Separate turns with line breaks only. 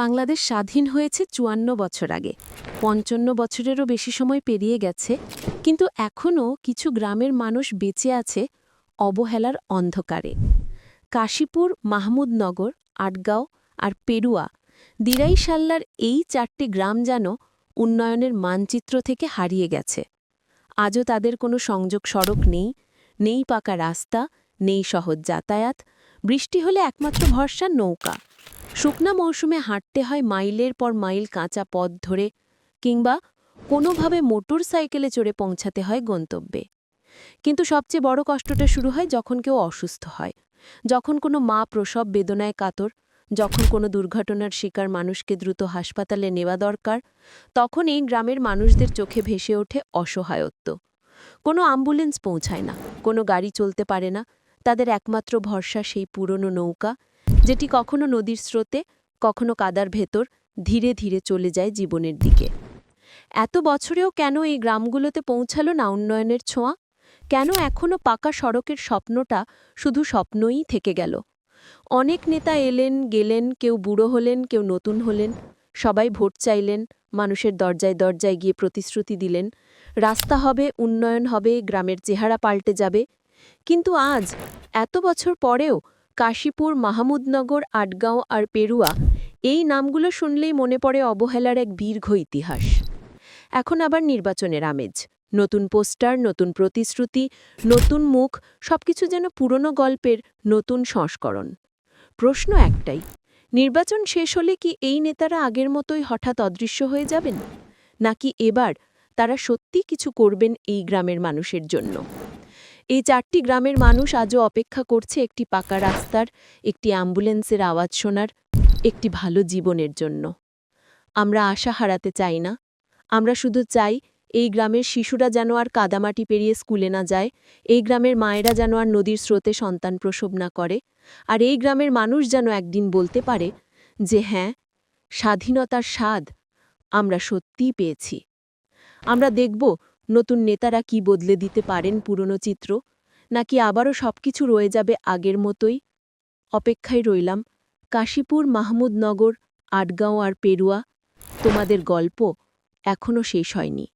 বাংলাদেশ স্বাধীন হয়েছে চুয়ান্ন বছর আগে। পঞ্চান্ন বছরেরও বেশি সময় পেরিয়ে গেছে, কিন্তু এখনও কিছু গ্রামের মানুষ বেঁচে আছে অবহেলার অন্ধকারে। কাশীপুর, মাহমুদনগর, আটগাঁও আর পেরুয়া, দিরাইশাল্লার এই চারটি গ্রাম যেন উন্নয়নের মানচিত্র থেকে হারিয়ে গেছে। আজও তাদের কোনো সংযোগ সড়ক নেই নেই পাকা রাস্তা, নেই সহজ যাতায়াত, বৃষ্টি হলে একমাত্র ভরসা নৌকা। শুকনা মৌসুমে হাঁটতে হয় মাইলের পর মাইল কাঁচা পথ ধরে কিংবা কোনোভাবে মোটর সাইকেলে চড়ে পৌঁছাতে হয় গন্তব্যে। কিন্তু সবচেয়ে বড় কষ্টটা শুরু হয় যখন কেউ অসুস্থ হয়, যখন কোনো মা প্রসব, বেদনায় কাতর, যখন কোনো দুর্ঘটনার শিকার মানুষকে দ্রুত হাসপাতালে নেওয়া দরকার তখন এই গ্রামের মানুষদের চোখে ভেসে ওঠে অসহায়ত্ব। কোনো অ্যাম্বুলেন্স পৌঁছায় না, কোনো গাড়ি চলতে পারে না, তাদের একমাত্র ভরসা সেই পুরনো নৌকা যেটি কখনো নদীর স্রোতে, কখনো কাদার ভেতর ধীরে ধীরে চলে যায় জীবনের দিকে। এত বছরেও কেন এই গ্রামগুলোতে পৌঁছালো না উন্নয়নের ছোঁয়া? কেন এখনও পাকা সড়কের স্বপ্নটা শুধু স্বপ্নই থেকে গেল? অনেক নেতা এলেন, গেলেন, কেউ বুড়ো হলেন, কেউ নতুন হলেন। সবাই ভোট চাইলেন, মানুষের দরজায় দরজায় গিয়ে প্রতিশ্রুতি দিলেন। রাস্তা হবে, উন্নয়ন হবে, গ্রামের চেহারা পাল্টে যাবে। কিন্তু আজ, এত বছর পরেও কাশীপুর, মাহমুদনগর, আটগাঁও আর পেরুয়া। এই নামগুলো শুনলেই মনে পড়ে অবহেলার এক দীর্ঘ ইতিহাস। এখন আবার নির্বাচনের আমেজ। নতুন পোস্টার, নতুন প্রতিশ্রুতি, নতুন মুখ, সবকিছু যেন পুরনো গল্পের নতুন সংস্করণ। প্রশ্ন একটাই, নির্বাচন শেষ হলে কি এই নেতারা আগের মতোই হঠাৎ অদৃশ্য হয়ে যাবেন? নাকি এবার তারা সত্যি কিছু করবেন এই গ্রামের মানুষের জন্য? এই চারটি গ্রামের মানুষ আজও অপেক্ষা করছে একটি পাকা রাস্তার, একটি অ্যাম্বুলেন্সের আওয়াজ শোনার, একটি ভালো জীবনের জন্য। আমরা আশা হারাতে চাই না। আমরা শুধু চাই, এই গ্রামের শিশুরা যেন আর কাদামাটি পেরিয়ে স্কুলে না যায়, এই গ্রামের মায়েরা যেন আর নদীর স্রোতে সন্তান প্রসব না করে, আর এই গ্রামের মানুষ যেন একদিন বলতে পারে যে হ্যাঁ স্বাধীনতার স্বাদ আমরা সত্যিই পেয়েছি। আমরা দেখব নতুন নেতারা কি বদলে দিতে পারেন পুরনো চিত্র? নাকি আবারও সবকিছু রয়ে যাবে আগের মতোই? অপেক্ষায় রইলাম, কাশীপুর, মাহমুদনগর, আটগাঁও আর পেরুয়া। তোমাদের গল্প এখনও শেষ হয়নি।